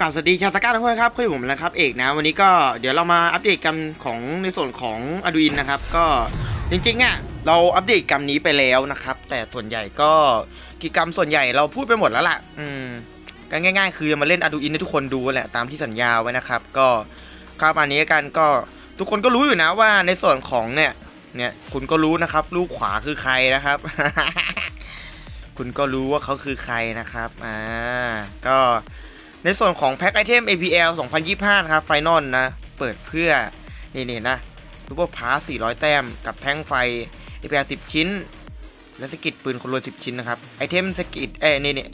กราบสวัสดีชาวสก้าทุกคนครับคุยผมนะครับเอกนะ วันนี้ก็เดี๋ยวเรามาอัปเดตกันของในส่วนของ Arduino นะครับ ก็จริงๆอะเราอัปเดตกรรมนี้ไปแล้วนะครับ แต่ส่วนใหญ่ก็กิจกรรมส่วนใหญ่เราพูดไปหมดแล้วล่ะ อืมก็ง่าย ๆ คือมาเล่น Arduino ให้ทุกคนดูแหละตามที่สัญญาไว้นะครับ ก็คราวนี้กันก็ทุกคนก็รู้อยู่นะว่าในส่วนของเนี่ยเนี่ยคุณก็รู้นะครับ ลูกขวาคือใครนะครับ คุณก็รู้ว่าเขาคือใครนะครับอ่าก็ ในส่วนของแพ็คไอเทม APL 2025 นะครับ ไฟนอลนะ เปิดเพื่อ นี่นี่นะซูเปอร์พาร์400 แต้ม กับแท่งไฟ APL 10 ชิ้น และสกิดปืนคนรวย10 ชิ้นนะครับ ไอเทมสกิดเอ้นี่นี่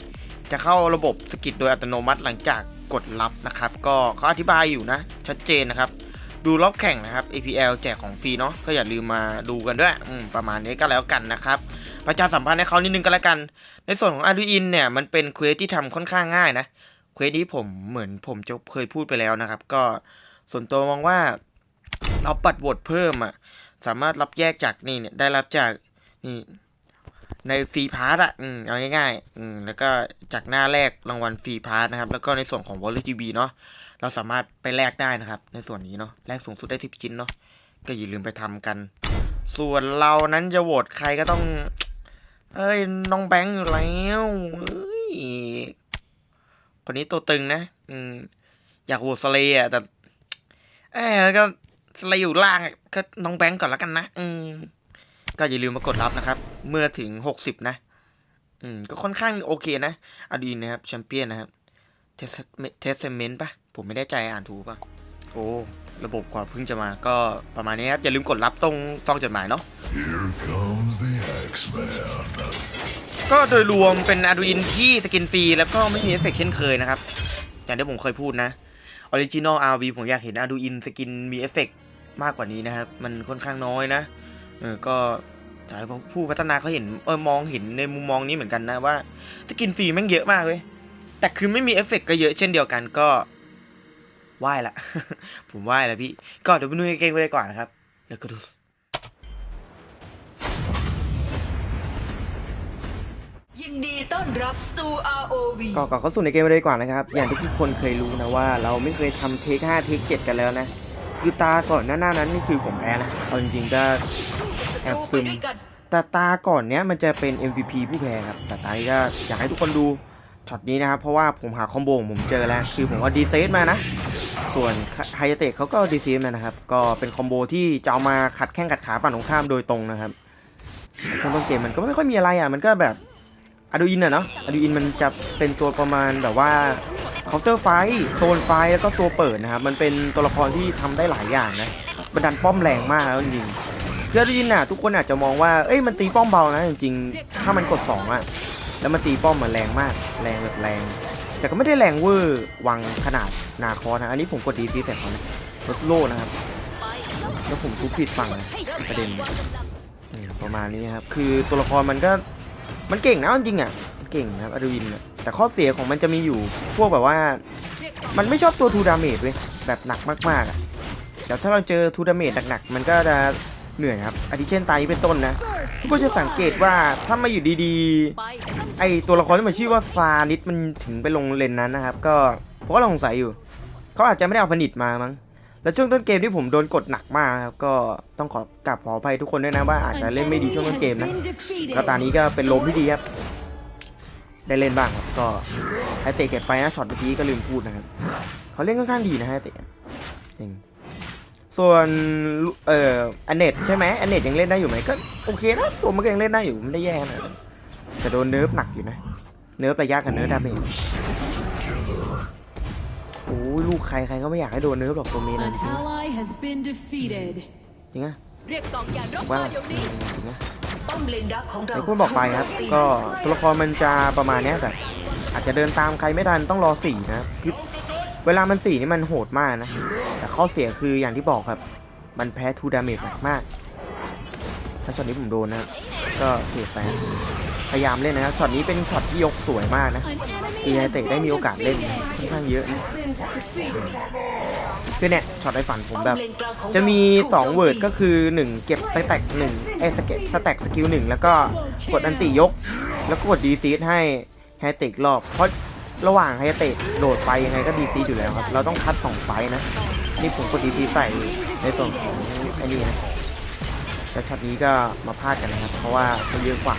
จะเข้าระบบสกิดโดยอัตโนมัติหลังจากกดรับนะครับ ก็เขาอธิบายอยู่นะ ชัดเจนนะครับ ดูรอบแข่งนะครับ APL แจกของฟรีเนาะ ก็อย่าลืมมาดูกันด้วยอืมประมาณนี้ก็แล้วกันนะครับประชาสัมพันธ์ให้เขานิดนึงก็แล้วกัน ในส่วนของ Arduino เนี่ย มันเป็นเควสที่ทำค่อนข้างง่ายนะ เควสนี้ผมเหมือนผมจะเคยพูดไปแล้วนะครับ ก็ส่วนตัวมองว่าเราปัดโหวตเพิ่มอะ สามารถรับแยกจากนี่เนี่ยได้รับจากนี่ในฟรีพาร์ตอะอืมเอาง่ายๆอืมแล้วก็จากหน้าแรกรางวัลฟรีพาร์ตนะครับ แล้วก็ในส่วนของ Wallet TV เนาะเราสามารถไปแลกได้นะครับ ในส่วนนี้เนาะแลกสูงสุดได้10ชิ้นเนาะก็อย่าลืมไปทำกัน ส่วนเรานั้นจะโหวตใครก็ต้อง เอ้ยน้องแบงค์อยู่แล้วเอ้ย คนนี้ตัวตึงนะ อืม อยากโหวตสเลย์อะแต่เอ้ยก็สเลย์อยู่ล่างอะก็น้องแบงค์ก่อนแล้วกันนะ อืม ก็อย่าลืมมากดรับนะครับ เมื่อถึงหกสิบนะ อืม ก็ค่อนข้างโอเคนะ อดีนนะครับแชมเปี้ยนนะครับ เทสเทสเมนต์ปะผมไม่ได้ใจอ่านถูกปะโอ้ ระบบกว่าเพิ่งจะมาก็ประมาณนี้ครับ อย่าลืมกดรับตรงซองจดหมายเนาะ ก็โดยรวมเป็น Arduino ที่สกินฟรีแล้วก็ไม่มีเอฟเฟกต์เช่นเคยนะครับ อย่างที่ผมเคยพูดนะ Original RV ผมอยากเห็น Arduino สกินมีเอฟเฟกต์มากกว่านี้นะครับ มันค่อนข้างน้อยนะเออก็อยากให้ผู้พัฒนาเขาเห็นเออมองเห็นในมุมมองนี้เหมือนกันนะว่าสกินฟรีแม่งเยอะมากเว้ยแต่คือไม่มีเอฟเฟกต์ก็เยอะเช่นเดียวกันก็ไหว้ละ ผมไหว้ละพี่ ก็เดี๋ยวไปดูเกงไปเลยก่อนนะครับ แล้วก็ดู ยินดีต้อนรับสู่ ROV ก็ก่อนเข้าสู่ในเกมเลยดีกว่านะครับ อย่างที่ทุกคนเคยรู้นะว่าเราไม่เคยทำเทค5เทค7กันแล้วนะ คือตาก่อนหน้านั้น นี่คือผมแพ้นะเอาจริงๆก็แอบซึมไปด้วยกันแต่ตาก่อนเนี้ยมันจะเป็น MVP ผู้แพ้ครับ แต่ตานี้ก็อยากให้ทุกคนดูช็อตนี้นะครับ เพราะว่าผมหาคอมโบของผมเจอแล้ว คือผมเอาดีเซตมานะ ส่วนไฮเตะเขาก็ดีเซตมานะครับ ก็เป็นคอมโบที่จะเอามาขัดแข้งขัดขาฝั่งตรงข้ามโดยตรงนะครับช่วงต้นเกมมันก็ไม่ค่อยมีอะไรอะ มันก็แบบ อะดูอินอะเนาะอะดูอินมันจะเป็นตัวประมาณแบบว่าเคาน์เตอร์ไฟโซนไฟแล้วก็ตัวเปิดนะครับ มันเป็นตัวละครที่ทำได้หลายอย่างนะบันดันป้อมแรงมากแล้วจริงๆคืออดูอินน่ะทุกคนอาจจะมองว่า เอ้ยมันตีป้อมเบานะจริงๆ ถ้ามันกด2อะแล้วมันตีป้อมมันแรงมาก แรงแบบแรง แต่ก็ไม่ได้แรงเวอร์วังขนาดนาคอนะ อันนี้ผมกดดีซีเสร็จแล้วนะลดโล่นะครับ แล้วผมทุบผิดฝั่งนะประเด็นประมาณนี้ครับ คือตัวละครมันก็ มันเก่งนะจริงอะมันเก่งนะครับอะดูอินอะแต่ข้อเสียของมันจะมีอยู่พวกแบบว่า มันไม่ชอบตัวทูดาเมจเว้ยแบบหนักมากๆอะแต่ถ้าเราเจอทูดาเมจหนักๆมันก็จะเหนื่อยครับอาทิเช่นตายนี้เป็นต้นนะทุกคนจะสังเกตว่าถ้ามาอยู่ดีๆ ไอตัวละครที่มันชื่อว่าซานิดมันถึงไปลงเลนนั้นนะครับ ก็ผมก็สงสัยอยู่เขาอาจจะไม่ได้เอาผลิตมามั้ง แล้วช่วงต้นเกมที่ผมโดนกดหนักมากนะครับก็ต้องขอกราบขออภัยทุกคนด้วยนะว่าอาจจะเล่นไม่ดีช่วงต้นเกมนะก็ตอนนี้ก็เป็นลมที่ดีครับ ได้เล่นบ้างครับก็ไฮเตะเก็บไปนะช็อตเมื่อกี้ก็ลืมพูดนะครับเขาเล่นค่อนข้างดีนะไฮเตะจริงส่วนเอ่ออันเน็ตใช่ไหมอันเน็ตยังเล่นได้อยู่ไหมก็โอเคนะตัวมันก็ยังเล่นได้อยู่ไม่ได้แย่นาดนั้นแต่โดนเนิร์ฟหนักอยู่นะ เนิร์ฟระยะกับเนิร์ฟดาเมจ โอ้ยลูกใครใครก็ไม่อยากให้โดนเนิร์ฟหรอกตัวเมน An นะจริง ally has been defeated. จริงอะเรียกกองยานรบว่ามาเดี๋ยวนี้จริงอะป้อมเลนดักของเราอย่างคุณบอกไปครับ ก็ตัวละครมันจะประมาณเนี้ยแต่อาจจะเดินตามใครไม่ทันต้องรอสี่นะครับคือเวลามันสี่นี่มันโหดมากนะ แต่ข้อเสียคืออย่างที่บอกครับ มันแพ้ทูดาเมจหนักมาก ถ้าช็อตนี้ผมโดนนะครับก็เสียไปนะพยายามเล่นนะครับช็อตนี้เป็นช็อตที่ยกสวยมากนะ An คือ enemy ไฮ has เตะ been ได้มีโอกาสเล่นค่อน ข้างเยอะนะคือเนี่ยช็อตในฝันผมแบบป้อเลนกลางของจะมีราถูก2เวิร์ดก็คือ 1 เก็บสแต็กหนึ่งเอยสเก็ตสแต็กสกิลหนึ่งแล้วก็กดอันติยก แล้วก็กดดีซีดให้แฮตติกรอบ เพราะระหว่างไฮเตะโดดไปยังไงก็ดีซีอยู่แล้วครับ เราต้องคัดสองไฟต์นะ นี่ผมกดดีซีใส่ในส่วนของไอ้นี่นะแต่ช็อตนี้ก็มาพลาดกันนะครับ เพราะว่าเขาเยอะกว่า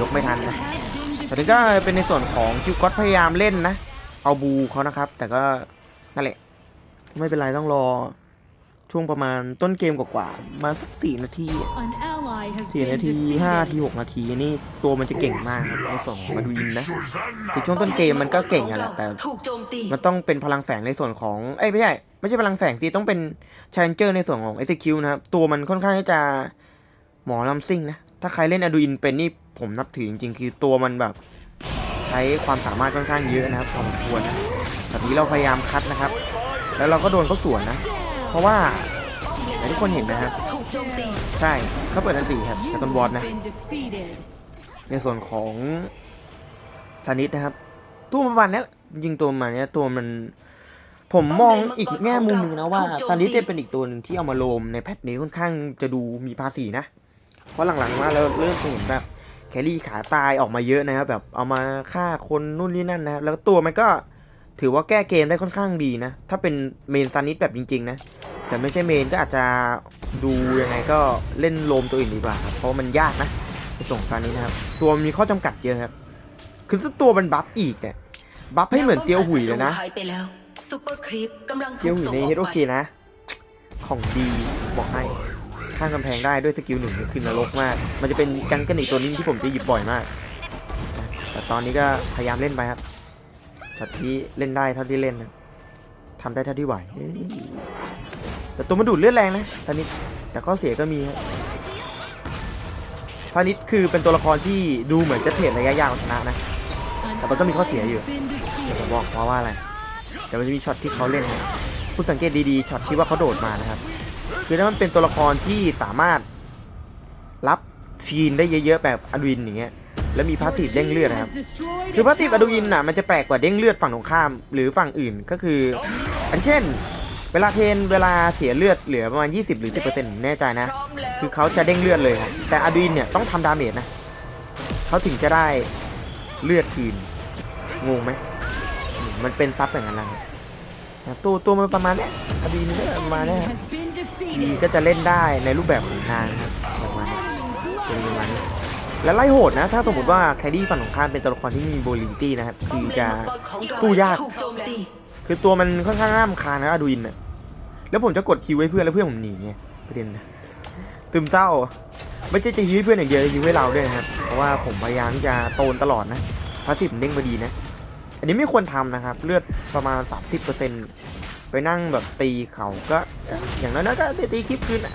ยกไม่ทันนะ Has been แต่นี้ก็เป็นในส่วนของคิวก็อตพยายามเล่นนะ เอาบูเขานะครับ แต่ก็นั่นแหละ ไม่เป็นไรต้องรอช่วงประมาณต้นเกมกว่าๆมาสักสี่นาที an ally has สี่ been นาทีห้านา defeated. ทีหกนาทีนี่ตัวมันจะเก่งมากครับในส่วนของมาดูอินนะคือช่วงต้นเกมมันก็เก่งอะแหละแต่ถูกโจมตีมันต้องเป็นพลังแฝงในส่วนของเอ้ยไม่ใช่ไม่ใช่พลังแฝงสิต้องเป็น Challenger ในส่วนของ Execute นะครับ ตัวมันค่อนข้างที่จะหมอลำซิ่งนะ ถ้าใครเล่น Arduin เป็นนี่ผมนับถือจริงๆ คือตัวมันแบบใช้ความสามารถค่อนข้างเยอะนะครับพอสมควรนะตอนนี้เราพยายามคัดนะครับ แล้วเราก็โดนเขาสวนนะ เพราะว่าอย่างที่ทุกคนเห็นนะครับใช่เขาเปิดอันตีครับแต่ต้นบอสนะในส่วนของซานิสนะครับ ตัวประมาณนี้ยิงตัวประมาณเนี้ยตัวมันผมมองอีกแง่มุมหนึงนะว่าซานิสเนี่ยเป็นอีกตัวหนึ่งที่เอามาโลมในแพทนี้ค่อนข้างจะดูมีภาษีนะ เพราะหลังๆมาเราเริ่มเห็นแบบ แครี่ขาตายออกมาเยอะนะครับแบบเอามาฆ่าคนนู่นนี่นั่นนะครับแล้วตัวมันก็ถือว่าแก้เกมได้ค่อนข้างดีนะ ถ้าเป็นเมนซานิสแบบจริง ๆ นะ แต่ไม่ใช่เมนก็อาจจะดูยังไงก็เล่นโลมตัวอื่นดีกว่าครับเพราะมันยากนะส่งซานิสนะครับ ตัวมีข้อจำกัดเยอะครับ คือถ้าตัวมันบัฟอีกเนี่ยบัฟให้เหมือนเตียวหุยเลยนะหายไปแล้วซูเตียวหุยในเฮดโอเคนะ ของดีบอกให้ ข้างกำแพงได้ด้วยสกิลหนึ่งคือนรกมาก มันจะเป็นกันกันอีกตัวนี้ที่ผมจะหยิบบ่อยมาก แต่ตอนนี้ก็พยายามเล่นไปครับช็อตที่เล่นได้เท่าที่เล่นนะทำได้เท่าที่ไหวแต่ตัวมันดูดเลือดแรงนะตอนนี้แต่ข้อเสียก็มีครับทานิดคือเป็นตัวละครที่ดูเหมือนจะเทรดระยะยาวชนะนะ An Tapi kami kau ally siap, has ya? been เดี๋ยวผม defeated. บอกเพราะว่าอะไรเดี๋ยวมันจะมีช็อตที่เขาเล่นนะผู้สังเกตดีๆ ช็อตที่ว่าเขาโดดมานะครับ คือถ้ามันเป็นตัวละครที่สามารถรับซีนได้เยอะๆแบบอดุินอย่างเงี้ยแล้วมีพาสซีฟเด้งเลือดนะครับ คือพาสซีฟอดุิน tower. น่ะมันจะแปลกกว่าเด้งเลือดฝั่งตรงข้าม หรือฝั่งอื่นก็คือ อันเช่น เวลาเทนเวลาเสียเลือดเหลือประมาณ 20 หรือ 10%แน่ใจนะ คือเขาจะเด้งเลือดเลยครับแต่อดุินเนี่ยต้องทำดาเมจนะเขาถึงจะได้เลือดคืนงงไหมมันเป็นซับอย่างนั้นนะตัวตัวมันประมาณนี้อดุินก็ประมาณนี้ ก็จะเล่นได้ในรูปแบบของนางครับประมาณนี้เป็นประมาณนี้และไล่โหดนะ ถ้าสมมติว่าแคดดี้ฝั่งของข้ามเป็นตัวละครที่มีโบลิตี้นะครับคือจะสู้ยาก คือตัวมันค่อนข้างน่ารำคาญนะอดูอินอะแล้วผมจะกดคิวให้เพื่อนแล้วเพื่อนผมหนีไงประเด็นนะตึมเศร้าไม่ใช่จะยื้อให้เพื่อนอย่างเดียวยื้อให้เราด้วยนะครับเพราะว่าผมพยายามที่จะโซนตลอดนะพาสซีฟเด้งมาดีนะ อันนี้ไม่ควรทำนะครับ เลือดประมาณ 30% ไปนั่งแบบตีเขาก็ อย่างนั้นก็ตีคลิปคืนนะ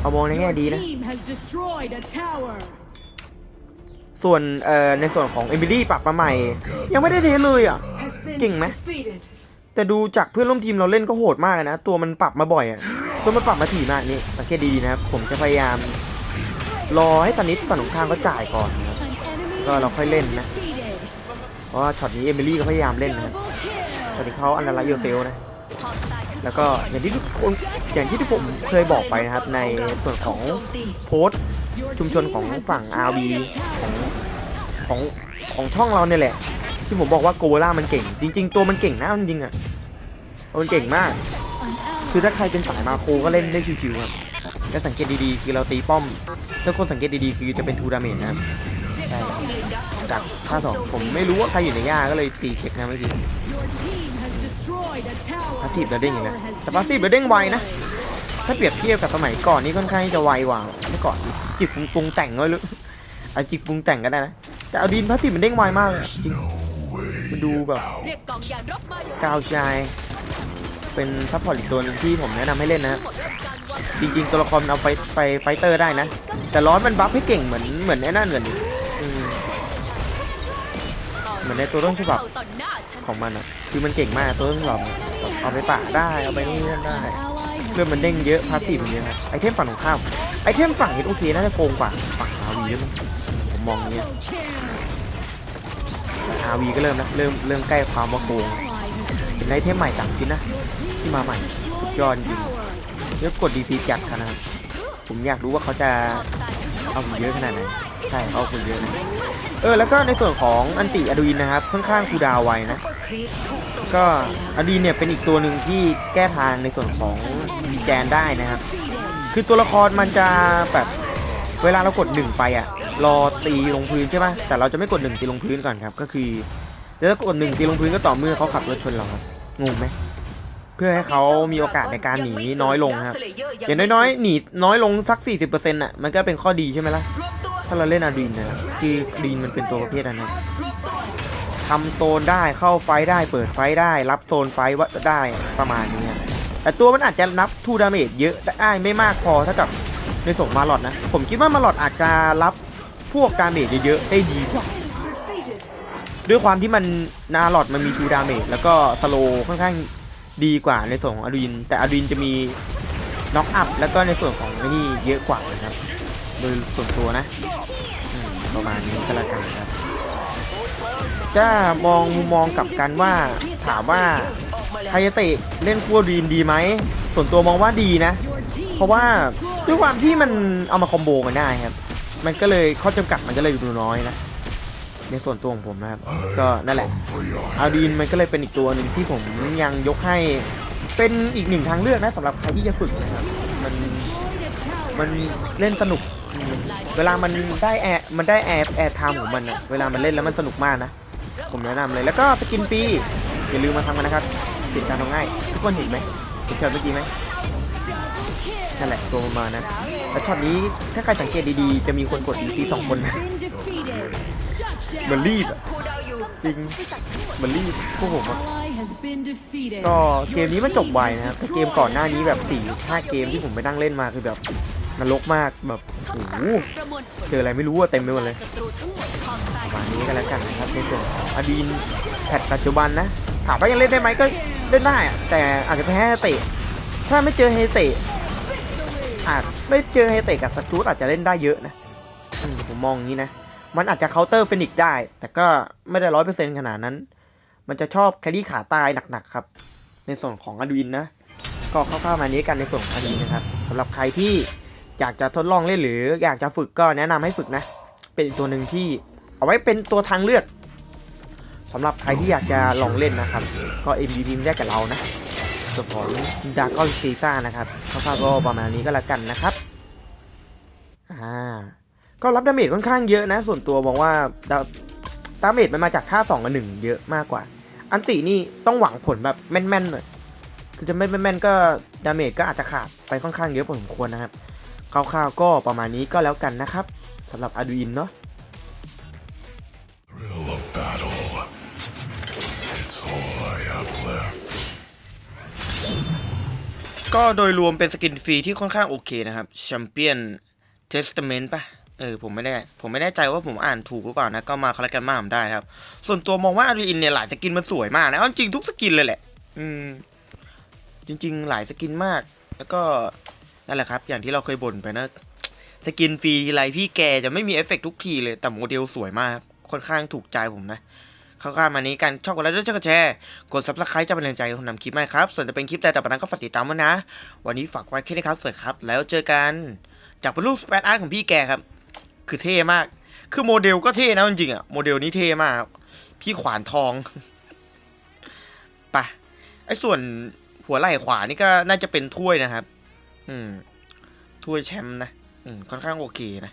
เอามองในแง่ Your ดีนะ team has destroyed a tower. ส่วนเอ่อในส่วนของเอมิลี่ปรับมาใหม่ ยังไม่ได้เทสเลยอะเก่งไหมแต่ดูจากเพื่อนร่วมทีมเราเล่นก็โหดมากเลยนะ ตัวมันปรับมาบ่อยอะตัวมันปรับมาถี่มากนี่สังเกตดีๆนะครับ ผมจะพยายาม รอให้สนิทฝั่งตรงข้ามเขาจ่ายก่อนนะครับ An enemy ก็เราค่อยเล่นนะ defeated. เพราะว่าช็อตนี้เอมิลี่ก็พยายามเล่นนะครับ Double kill. ช็อตนี้เขาอันดาไลโยเซลนะ แล้วก็อย่างที่ทุกคนอย่างที่ที่ผมเคยบอกไปนะครับในส่วนของโพสต์ชุมชนของฝั่ง RV ของของของช่องเราเนี่ยแหละ ที่ผมบอกว่าโกโบล่ามันเก่ง จริง ๆ ตัวมันเก่งนะจริงๆอะมันเก่งมาก คือถ้าใครเป็นสายมาโคก็เล่นได้ชิวๆครับแล้วสังเกตดีๆคือเราตีป้อมถ้าคนสังเกตดีๆคือจะเป็นทูดาเมจนะครับจากท่าสองผมไม่รู้ว่าใครอยู่ในย่าก็เลยตีเช็คนะเมื่อ กี้ Your team has destroyed a tower. พาสซีฟเราเด้งอย่างนี้ Tower has แต่ been พาสซีฟเราเด้งไวนะ destroyed. ถ้าเปรียบเทียบกับสมัยก่อนนี่ค่อนข้างจะไวกว่าเมื่อก่อนจิบปรุงปรุงแต่งก็หรือเอาจิบปรุงแต่งก็ได้นะ แต่เอาดินพาสซีฟมันเด้งไวมากเลยอะจริงมันดูแบบเรียกกองยานรบมาอยู่กาวใจเป็นซัพพอร์ตอีกตัวหนึงที่ผมแนะนำให้เล่นนะครับจริงๆตัวละครมันเอาไปไปไฟเตอร์ได้นะ แต่ร้อนมันบัฟให้เก่งเหมือนเหมือนไอ้นั่นเหมือนอืม เหมือนในตัวต้นฉบับต่อหน้าฉันของมันอะคือมันเก่งมากตัวต้นฉบับอะเอาไปปะได้เอาไปนี่ได้เพื่อนมันเด้งเยอะพาสซีฟมันเยอะครับไอเทมฝั่งของข้ามไอเทมฝั่งเฮดโอเคน่าจะโกงกว่าฝั่งอาวีด้วยมั้งผมมองอย่างเงี้ยอาวีก็เริ่มนะเริ่มเริ่มใกล้ความว่าโกงเป็นไอเทมใหม่สามชิ้นนะที่มาใหม่สุดยอดจริงเดี๋ยวกดดีซีจัดครับนะครับผมอยากรู้ว่าเขาจะเอาผมเยอะขนาดไหน ช่เขาเอาคนเยอะนะเออแล้วก็ในส่วนของอันติอดูินนะครับค่อนข้างคูดาวไวนะก็อดีนเนี่ยเป็นอีกตัวหนึ่งที่แก้ทางในส่วนของดีแจนได้นะครับ คือตัวละครมันจะแบบเวลาเรากดหนึ่งไปอะรอตีลงพื้นใช่ไหมแต่เราจะไม่กดหนึ่งตีลงพื้นก่อนครับ ก็คือจะกดหนึ่งตีลงพื้นก็ต่อเมื่อเขาขับรถชนเราครับงงไหมเพื่อให้เขามีโอกาสในการหนีน้อยลงครับอย่างน้อยๆหนีน้อยลงสัก 40%อะมันก็เป็นข้อดีใช่ไหมล่ะ ถ้าเราเล่นอาดีนนะครับคือดีนมันเป็นตัวประเภทนั้นนะทำโซนได้เข้าไฟได้เปิดไฟได้ รับโซนไฟว่าได้ประมาณนี้แต่ตัวมันอาจจะนับทูดาเมจเยอะได้ไม่มากพอเท่ากับในส่งมาหลอดนะ ผมคิดว่ามาหลอดอาจจะรับพวกดาเมจเยอะๆได้ดีกว่าด้วยความที่มันนาหลอดมันมีทูดาเมจแล้วก็สโลค่อนข้างดีกว่าในส่วนของอดูนแต่อดูนจะมีน็อกอัพแล้วก็ในส่วนของนี่เยอะกว่านะครับ ดยส่วนตัวนะประมาณนี้ก็แล้วกันครับถ้ามองมุมมองกลับกันว่าถามว่าไฮยเตะเล่นคู่ดีนดีไหมส่วนตัวมองว่าดีนะ เพราะว่าด้วยความที่มันเอามาคอมโบกันได้ครับ มันก็เลยข้อจำกัดมันก็เลยดูน้อยนะในส่วนตัวของผมนะครับ ก็นั่นแหละอาดีนมันก็เลยเป็นอีกตัวหนึ่งที่ผมยังยกให้เป็นอีกหนึ่งทางเลือกนะสำหรับใครที่จะฝึกนะครับมันมันเล่นสนุก เวลามันได้แอร์มันได้แอร์แอร์ไทม์ของมันอะเวลามันเล่นแล้วมันสนุกมากนะ ผมแนะนำเลยแล้วก็สกินฟรีอย่าลืมมาทำกันนะครับติดการทำง่ายทุกคนเห็นไหมเห็นช็อตเมื่อกี้ไหมนั่นแหละตัวมานะแล้วช็อตนี้ถ้าใครสังเกตดีๆ จะมีคนกดดีซีสองคนเหมือนรีบจริงเหมือนรีบพวกผมอะก็เกมนี้มันจบไวนะครับเกมก่อนหน้านี้แบบ4ี่ห้าเกมที่ผมไปนั่งเล่นมาคือแบบ นรกมากแบบโอ้โหเจออะไรไม่รู้อะเต็มไปหมดเลยประมานี้กันแล้วกันนะครับในส่วนอดีนแพทปัจจุบันนะถามว่ายังเล่นได้ไหมก็เล่นได้แต่อาจจะแพ้เฮตะถ้าไม่เจอเฮเตะอาจไม่เจอเฮเตะกับสตูดอาจจะเล่นได้เยอะนะผมมองอย่างนี้นะ มันอาจจะเคาน์เตอร์เฟนิกได้ แต่ก็ไม่ได้ร้อยเปอร์เซ็นต์ขนาดนั้น มันจะชอบแครี่ขาตายหนักๆครับ ในส่วนของอดูินนะ ก็คร่าๆมานี้กันในส่วนของอดูินนะครับสำหรับใครที่ อยากจะทดลองเล่นหรืออยากจะฝึกก็แนะนำให้ฝึกนะ เป็นอีกตัวหนึ่งที่เอาไว้เป็นตัวทางเลือกสำหรับใครที่อยากจะลองเล่นนะครับ ก็ MVP ไม่ได้กับเรานะส่วนของดาร์กอนซีซ่านะครับคร่าวๆก็ประมาณนี้ก็แล้วกันนะครับอ่าก็รับดาเมจค่อนข้างเยอะนะ ส่วนตัวมองว่าดาดาเมจมันมาจากท่า2กับ1เยอะมากกว่า อันตินี่ต้องหวังผลแบบแม่นๆหน่อยคือจะไม่แม่นๆก็ดาเมจก็อาจจะขาดไปค่อนข้างเยอะพอสมควรนะครับ คร่าวๆก็ประมาณนี้ก็แล้วกันนะครับสำหรับอาดูอินเนาะ thrill of battle. It's all I have left. ก็โดยรวมเป็นสกินฟรีที่ค่อนข้างโอเคนะครับแชมเปี้ยนเทสเ m เมนต์ป่ะเออผมไม่ได้ผมไม่แน่ใจว่าผมอ่านถูกหรือเปล่านะ ก็มาคอลเลกกันมาผมได้ครับ ส่วนตัวมองว่าอารีอินเนี่ยหลายสกินมันสวยมากนะเอาจริงทุกสกินเลยแหละ อืม จริง ๆ หลายสกินมาก แล้วก็ นั่นแหละครับ อย่างที่เราเคยบ่นไปนะสกินฟรีไรพี่แกจะไม่มีเอฟเฟกต์ทุกทีเลย แต่โมเดลสวยมาก ค่อนข้างถูกใจผมนะเข้าข้ามานี้กันชอบกดไลค์ด้วยช่วยกดแชร์ กด subscribe จะเป็นแรงใจให้คนำคลิปใหมครับ ส่วนจะเป็นคลิปใดแต่ปนั้นก็ฝากติดตามไว้นะ วันนี้ฝากไว้แค่นี้ครับสวัสดีครับ แล้วเจอกันจากเป็นรูปสเปซอาร์ตของพี่แกครับ คือเท่มาก คือโมเดลก็เท่นะจริงๆอะโมเดลนี้เท่มาก พี่ขวานทองไปะไอ้ส่วนหัวไหล่ขวานี่ก็น่าจะเป็นถ้วยนะครับ อืมถ้วยแชมป์นะอืมค่อนข้างโอเคนะ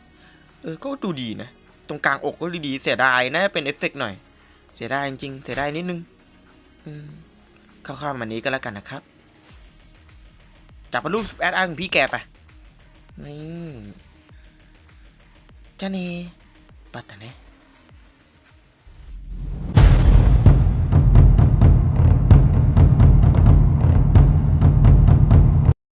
เออ ก็ดูดีนะ ตรงกลางอกก็ดีๆเสียดายนะเป็นเอฟเฟกต์หน่อย เสียดายจริงๆเสียดายนิดนึง อืมคร่าวๆมานี้ก็แล้วกันนะครับจับมารูปแอดอันของพี่แกไป นี่จ้าเนปัตตาเน